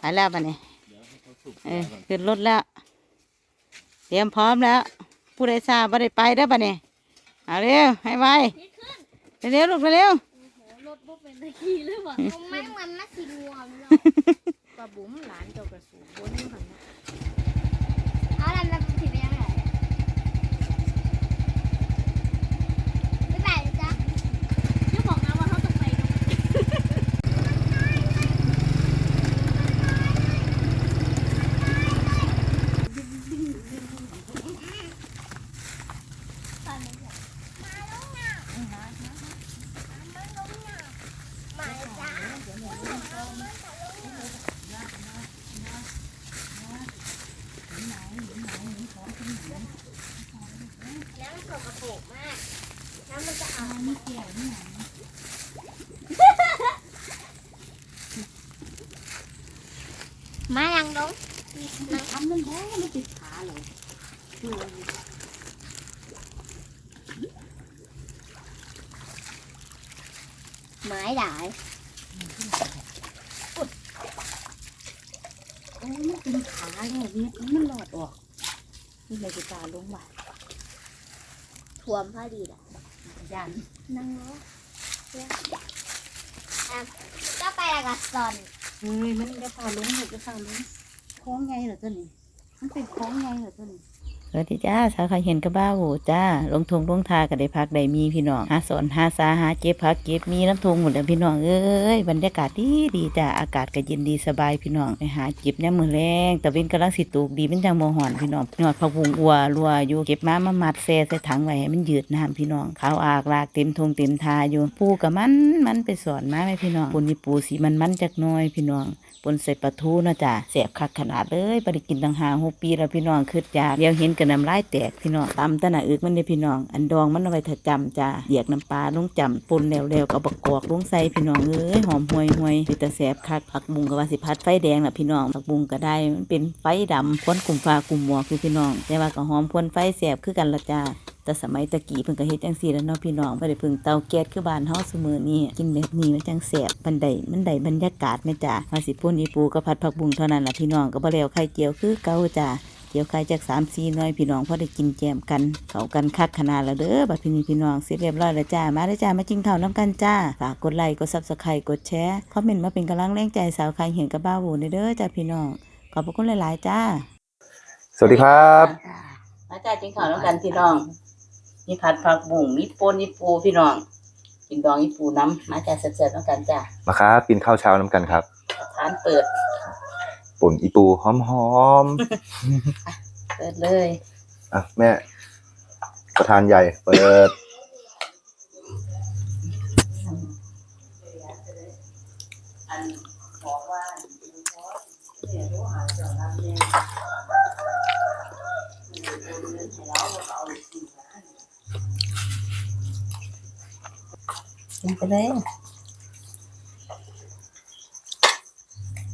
ไปแล้วปะเนี่ยเออขึ้นรถแล้ว เตรียมพร้อมแล้ว ผู้ใดทราบว่าได้ไปได้อปะเนี่ยเอาเร็วให้ไวเร็วๆลูกเร็วรถบ่เป็นตะกี้เลยว่ะผมไม่เหมือนมาสิงวมหรอกปลาบุ๋มหลานเจ้ากระสูบนอยู่หันน่ะ เอาอะไรมาผิดไปยังไงไม่ไปเลยจ้ะ เจ้าบอกนะว่าเขาต้องไปตรง ตอนนี้จ้ะมาลงน้ำมาลงน้ำมาจ้ะน้ำสกปรกมาก น้ำมันจะอาบ ไม่เกี่ยวนี่มายังลงทำนั่นแหละไม่ติดขาเลยไม้ได้โอ้ยมันเป็นขาเนี่ยเนี่ยมันหลอดออกนี่เลยจะตาลงว่ะถ่วมพอดีแหละยันนั่งรถก็ไปแล้วกับซอนเฮ้ยมันจะพาลงเลยจะพาลงคล้องไงเหรอตัวนี้มันเป็นคล้องไงเหรอตัวนี้ สวัสดีจ้าสาวใครเห็นกระบ้าโหจ้าลงทงลงทาก็ได้พักได้มีพี่น้องหาสอนหาสาหาเก็บพักเก็บมีน้ำทงหมดแล้วพี่น้องเอ้ยบรรยากาศดีดีจ้าอากาศก็เย็นดีสบายพี่น้องไปหาเก็บเนี่ยมือแรงแต่เว้นกำลังสิตูกดีเป็นจังโมหอนพี่น้องยอดผักบุงอัวรัวอยู่เก็บมามามัดแซ่ใส่ถังไว้ให้มันยืดน้ำพี่น้องขาวอากลากเต็มทงเต็มทาอยู่ปูกับมันมันไปสอนมาไหมพี่น้องปูนี่ปูสีมันมันจักน้อยพี่น้อง ปนใส่ปลาทูนะจ้ะแสบคักขนาดเลยไปได้กินตั้งหาหกปีแล้วพี่น้องคืดยาเดี๋ยวเห็นกันน้ำลายแตกพี่น้องตำตะหนาอึกมันเนี่ยพี่น้อง อันดองมันเอาไว้ถ้าจำจ้ะเดียกน้ำปลาลงจำปนแล้วแล้วๆก็เอาบักกอกลงใส่พี่น้องเอ้ยหอมห่วยห่วยๆเป็นตาแสบคักผักบุงก็ว่าสิพัดไฟแดงแหละพี่น้องผักบุงก็ได้มันเป็นไฟดำควนกลุ่มฟ้ากลุ่มหมอกคือพี่น้องแต่ว่าก็หอมควนไฟแสบคือกันละจ้า แต่สมัยตะกี้เพิ่นก็เฮ็ดจังซี่แล้วเนาะพี่น้องบ่ได้เพิ่งเตาแก๊สคือบ้านเฮาซุมื้อนี้กินแบบนี้มันจังแซ่บบันไดมันได้บรรยากาศแม่จ้าว่าสิป่นอีปูกับผัดผักบุ้งเท่านั้นล่ะพี่น้องก็บ่แล้วไข่เจียวคือเก่าจ้าเจียวไข่จัก3 4หน่อยพี่น้องพอได้กินแจมกันเข้ากันคักขนาดแล้วเด้อบัดพี่นี้พี่น้องเสร็จเรียบร้อยแล้วจ้ามาเด้อจ้ามากินข้าวนํกันจ้าฝากกดไลค์กด Subscribe กดแชร์คอมเมนต์มาเป็นกำลังแรงใจสาวใครเห็นกับบ้าวโหเด้อจ้าพี่น้องขอบพระคุณหลาย ๆ จ้า สวัสดีครับ มาจ้ากินข้าวแล้วกันพี่น้อง มีผัดผักบุ้งมีป่นมีปูพี่น้อง กินดองมีปูน้ำมาจ้าเสร็จๆแล้วกันจ้ามาครับ กินข้าวเช้าน้ำกันครับทานเปิดปุ่นอีปูหอมเปิดเลยๆอะแม่ ประธานใหญ่ เปิดอันบอ กินไปเลย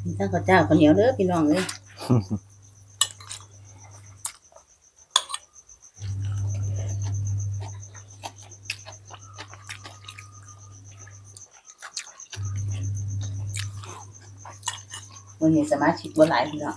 กินข้าวข้าวเจ้าข้าวเหนียวเด้อพี่น้องเลยวันนี้สมาชิกบ่หลายพี่น้อง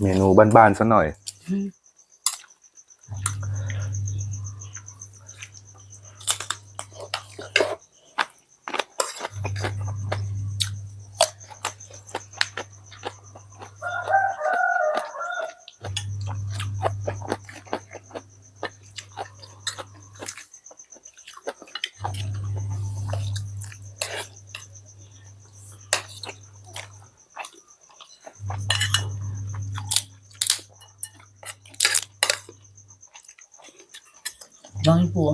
เมนูบ้านๆซะหน่อย น้องอีปู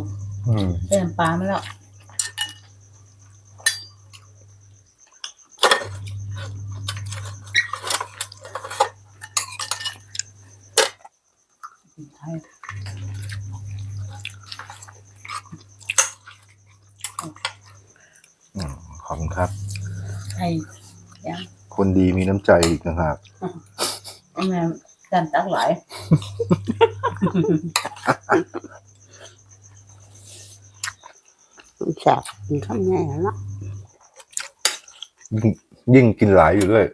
อืเติมปลามาแล้วขอบคุณครับ ไอคนดีมีน้ำใจอีกนะฮะแม่กันตักหลาย แซ่บกินข้าวแง่เนาะยิ่งยิ่งกินหลายอยู่ด้วย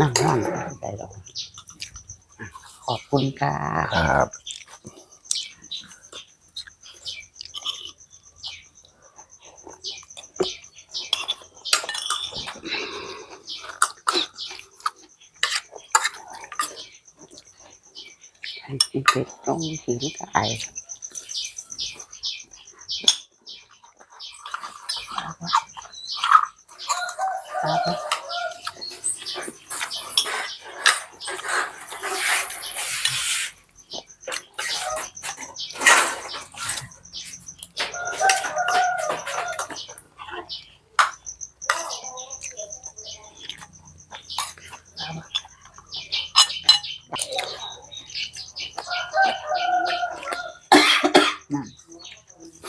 นั่งร้อนได้หรอกขอบคุณค่ะครับให้เป็ดต้องหินก่ครั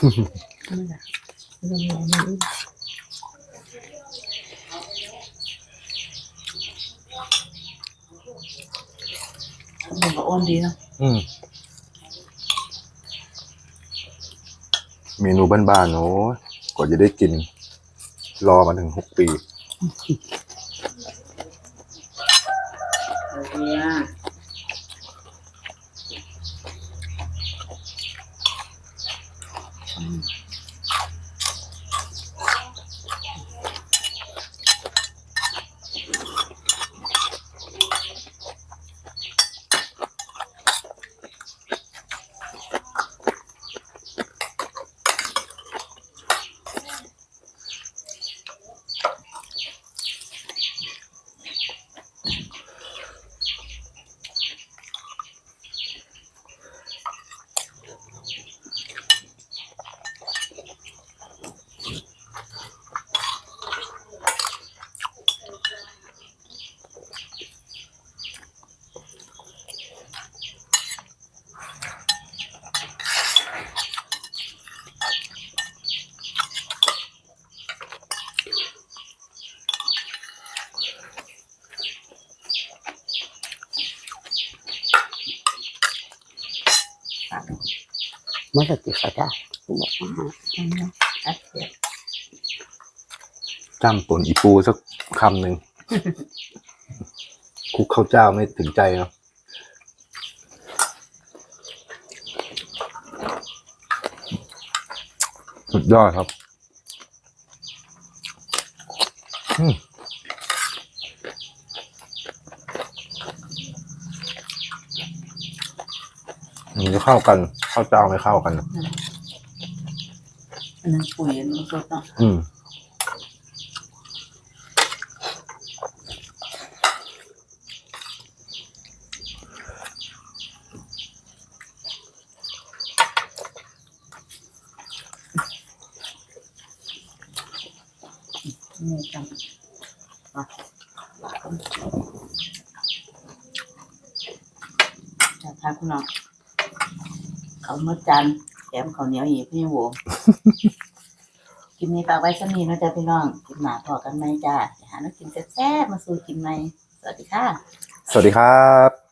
มันก็อ้วนดีเนาะอืมเมนูบ้านๆโอ้ยกว่าจะได้กิน รอมาถึงหกปีเนี่ยเมื่อ ติดก็ได้บอกว่าอัดเสียบจ้ำป่นอีปูสักคำหนึ่งคลุกข้าวเจ้าไม่ถึงใจเนาะสุดยอดครับอืมมันจะเข้ากัน ข้าวเจ้าไม่เข้ากันอันนั้นปุ๋ยอันนั้นสดเนาะอืมนี่จังอะจะทานคุณน้อง เขาวมาจันแถมข้าวเหนียวอีกพี่โหวกินนี้ฝากไว้สมีนะจ๊ะพี่น้องกินหมาพอกันไหมจ้าหาน้ำกินแซ่บๆมาสู่กินไหมสวัสดีค่ะ สวัสดีครับ